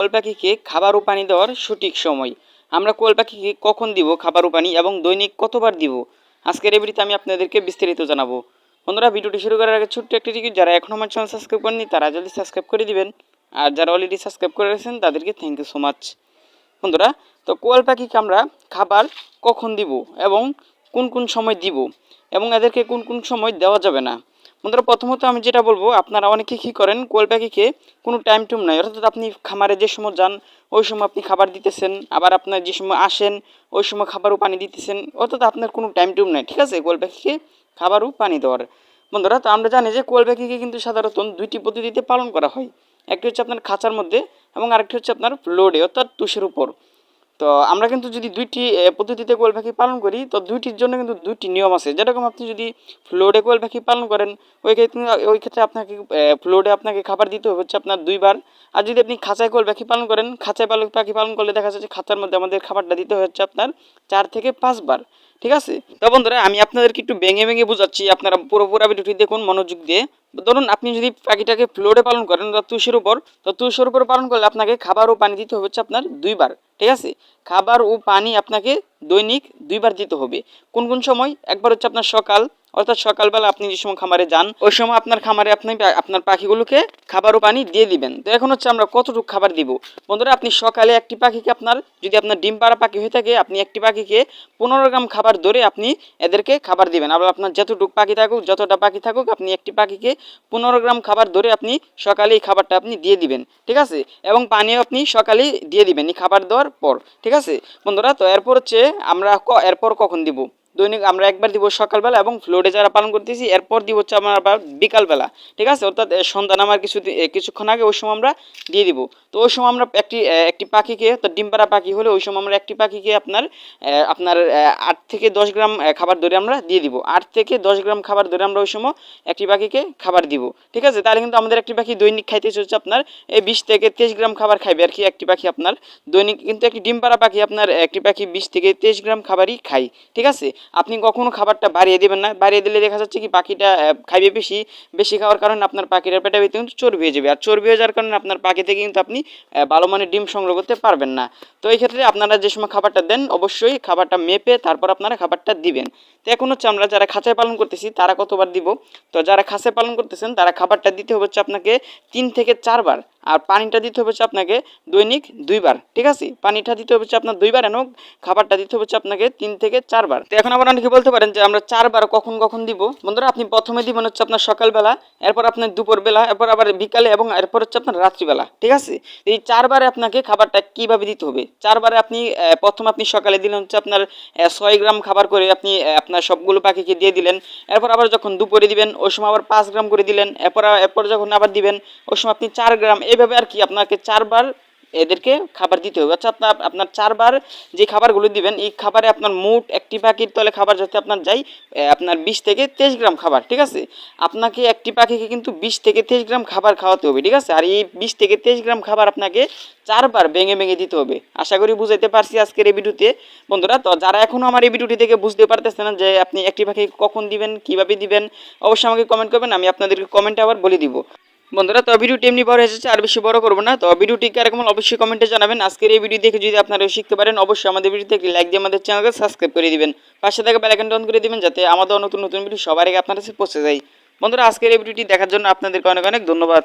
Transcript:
কোয়েল পাখিকে খাবার ও পানি দেওয়ার সঠিক সময়। আমরা কোয়েল পাখিকে কখন দিব খাবার ও পানি এবং দৈনিক কতবার দিব? আজকের এই ভিডিওতে আমি আপনাদেরকে বিস্তারিত জানাব। বন্ধুরা, ভিডিওটি শুরু করার আগে ছোট্ট একটি টিকিট যারা এখনও আমার চ্যানেল সাবস্ক্রাইব করেনি তারা জলদি সাবস্ক্রাইব করে দিবেন। আর যারা অলরেডি সাবস্ক্রাইব করে রেখেছেন, তাদেরকে থ্যাংক ইউ সো মাচ বন্ধুরা, তো কোয়েল পাখিকে আমরা খাবার কখন দিব এবং কোন কোন সময় দিব? এবং এদেরকে কোন কোন সময় দেওয়া যাবে না? বন্ধুরা, প্রথমত আমি যেটা বলব, আপনারা অনেকে কী করেন কোয়েল পাখিকে কোনো টাইম টুম নাই। অর্থাৎ আপনি খামারে যে সময় যান, ওই সময় আপনি খাবার দিতেছেন, আবার আপনার যে সময় আসেন, ওই সময় খাবারও পানি দিতেছেন, অর্থাৎ আপনার কোনো টাইম টুম নাই, ঠিক আছে? কোয়েল পাখিকে খাবার ও পানি দেওয়ার। বন্ধুরা, তো আমরা জানি যে কোয়েল পাখিকে কিন্তু সাধারণত দুইটি পদ্ধতিতে পালন করা হয়। একটি হচ্ছে আপনার খাঁচার মধ্যে এবং আরেকটি হচ্ছে আপনার লোডে অর্থাৎ তুষের উপর। তো আমরা কিন্তু যদি দুইটি পদ্ধতিতে কোয়েল পাখি পালন করি, তো দুইটির জন্য কিন্তু দুইটি নিয়ম আছে। যেরকম আপনি যদি ফ্লোরে কোয়েল পাখি পালন করেন, ওই ক্ষেত্রে ওই ক্ষেত্রে আপনাকে ফ্লোরে আপনাকে খাবার দিতে হচ্ছে আপনার দুইবার। আর যদি আপনি খাঁচায় কোয়েল পাখি পালন করেন, খাঁচায় পাখি পালন করলে দেখা যাচ্ছে খাঁচার মধ্যে আমাদের খাবারটা দিতে হচ্ছে আপনার চার থেকে পাঁচবার। ঠিক আছে? তো বন্ধুরা, আমি আপনাদেরকে একটু ভেঙে ভেঙে বোঝাচ্ছি। আপনারা পুরো পুরো ভিডিওটি দেখুন মনোযোগ দিয়ে। ধরুন, আপনি যদি পাখিটাকে ফ্লোরে পালন করেন বা তুষের উপর, তো তুষের উপর পালন করলে আপনাকে খাবার ও পানি দিতে হচ্ছে আপনার দুইবার। ঠিক আছে? খাবার ও পানি আপনাকে দৈনিক দুইবার দিতে হবে। কোন কোন সময়? একবার হচ্ছে আপনার সকাল অর্থাৎ সকালবেলা আপনি যে সময় খামারে যান, ওই সময় আপনার খামারে আপনি আপনার পাখিগুলোকে খাবার ও পানি দিয়ে দিবেন। তো এখন হচ্ছে আমরা কতটুকু খাবার দিব? বন্ধুরা, আপনি সকালে একটি পাখিকে আপনার, যদি আপনার ডিম পাড়া পাখি হয়ে থাকে, আপনি একটি পাখিকে পনেরো গ্রাম খাবার ধরে আপনি এদেরকে খাবার দিবেন। আবার আপনার যতটুকু পাখি থাকুক, যতটা পাখি থাকুক, আপনি একটি পাখিকে পনেরো গ্রাম খাবার ধরে আপনি সকালে এই খাবারটা আপনি দিয়ে দিবেন। ঠিক আছে? এবং পানিও আপনি সকালেই দিয়ে দিবেন এই খাবার দেওয়ার পর। ঠিক আছে? বন্ধুরা, তো এরপর হচ্ছে আমরা এরপর কখন দিব? দৈনিক আমরা একবার দিব সকালবেলা এবং ফ্লোরে যারা পালন করতেছি, এরপর দিব হচ্ছে আমরা আবার বিকালবেলা, ঠিক আছে? অর্থাৎ সন্ধ্যা নামার কিছু কিছুক্ষণ আগে ওই সময় আমরা দিয়ে দিব। তো ওই সময় আমরা একটি একটি পাখিকে, তো ডিম পাড়া পাখি হলে ওই সময় আমরা একটি পাখিকে আপনার আপনার আট থেকে দশ গ্রাম খাবার ধরে আমরা দিয়ে দিব। আট থেকে দশ গ্রাম খাবার ধরে আমরা ওই সময় একটি পাখিকে খাবার দিব, ঠিক আছে? তাহলে কিন্তু আমাদের একটি পাখি দৈনিক খাইতে হচ্ছে আপনার এই বিশ থেকে তেইশ গ্রাম খাবার খাইবে আর কি একটি পাখি আপনার। দৈনিক কিন্তু একটি ডিম পাড়া পাখি আপনার একটি পাখি বিশ থেকে তেইশ গ্রাম খাবারই খাই ঠিক আছে? আপনি কখনো খাবারটা বাড়িয়ে দেবেন না। বাড়িয়ে দিলে দেখা যাচ্ছে কি পাখিটা খাইবে বেশি। বেশি খাওয়ার কারণে আপনার পাখিটার পেটে কিন্তু চর্বি হয়ে যাবে। আর চর্বি হয়ে যাওয়ার কারণে আপনার পাখিতে কিন্তু আপনি ভালো মানের ডিম সংগ্রহ করতে পারবেন না। তো এই ক্ষেত্রে আপনারা যে সময় খাবারটা দেন, অবশ্যই খাবারটা মেপে তারপর আপনারা খাবারটা দিবেন। তো এখন হচ্ছে আমরা যারা খাঁচায় পালন করতেছি, তারা কতবার দিব? তো যারা খাঁচায় পালন করতেছেন, তারা খাবারটা দিতে হচ্ছে আপনাকে তিন থেকে চারবার। আর পানিটা দিতে হচ্ছে আপনাকে দৈনিক দুইবার, ঠিক আছে? পানিটা দিতে হচ্ছে আপনার দুইবার এবং খাবারটা দিতে হচ্ছে আপনাকে তিন থেকে চারবার। তো এখন আবার অনেকে বলতে পারেন যে আমরা চারবার কখন কখন দিব। বন্ধুরা, আপনি প্রথমে দিবেন হচ্ছে আপনার সকালবেলা, এরপর আপনার দুপুরবেলা, এরপর আবার বিকালে এবং এরপর হচ্ছে আপনার রাত্রিবেলা, ঠিক আছে? এই চারবারে আপনাকে খাবারটা কীভাবে দিতে হবে? চারবারে আপনি প্রথম আপনি সকালে দিলেন হচ্ছে আপনার ছয় গ্রাম খাবার করে আপনি আপনার সবগুলো পাখিকে দিয়ে দিলেন। এরপর আবার যখন দুপুরে দিবেন, ওই সময় আবার পাঁচ গ্রাম করে দিলেন। এরপর এরপর যখন আবার দিবেন, ওই সময় আপনি চার গ্রাম এইভাবে আর কি আপনাকে চারবার এদেরকে খাবার দিতে হবে। আচ্ছা আপনার আপনার চারবার যে খাবারগুলো দিবেন, এই খাবারে আপনার মোট একটি পাখির তলে খাবার যাতে আপনার যাই আপনার বিশ থেকে তেইশ গ্রাম খাবার, ঠিক আছে? আপনাকে একটি পাখিকে কিন্তু বিশ থেকে তেইশ গ্রাম খাবার খাওয়াতে হবে, ঠিক আছে? আর এই বিশ থেকে তেইশ গ্রাম খাবার আপনাকে চারবার ভেঙে ভেঙে দিতে হবে। আশা করি বুঝাইতে পারছি আজকের এই ভিডিওতে। বন্ধুরা, তো যারা এখনও আমার এই ভিডিওটি থেকে বুঝতে পারতেছে না যে আপনি একটি পাখি কখন দিবেন, কীভাবে দিবেন, অবশ্যই আমাকে কমেন্ট করবেন, আমি আপনাদেরকে কমেন্টে আবার বলে দিব। বন্ধুরা, তো ভিডিওটি এমনি বড় এসেছে, আর বেশি বড় করব না। তো ভিডিওটি কেরকম অবশ্যই কমেন্টে জানাবেন। আজকের এই ভিডিও দেখে যদি আপনারা শিখতে পারেন, অবশ্যই আমাদের ভিডিওতে থেকে লাইক দিয়ে আমাদের চ্যানেলকে সাবস্ক্রাইব করে দিবেন। পাশে থাকা বেলাইকনটা অন করে দিবেন, যাতে আমাদের নতুন নতুন ভিডিও সবার আগে আপনার কাছে পৌঁছে যায়। বন্ধুরা, আজকের এই ভিডিওটি দেখার জন্য আপনাদেরকে অনেক অনেক ধন্যবাদ।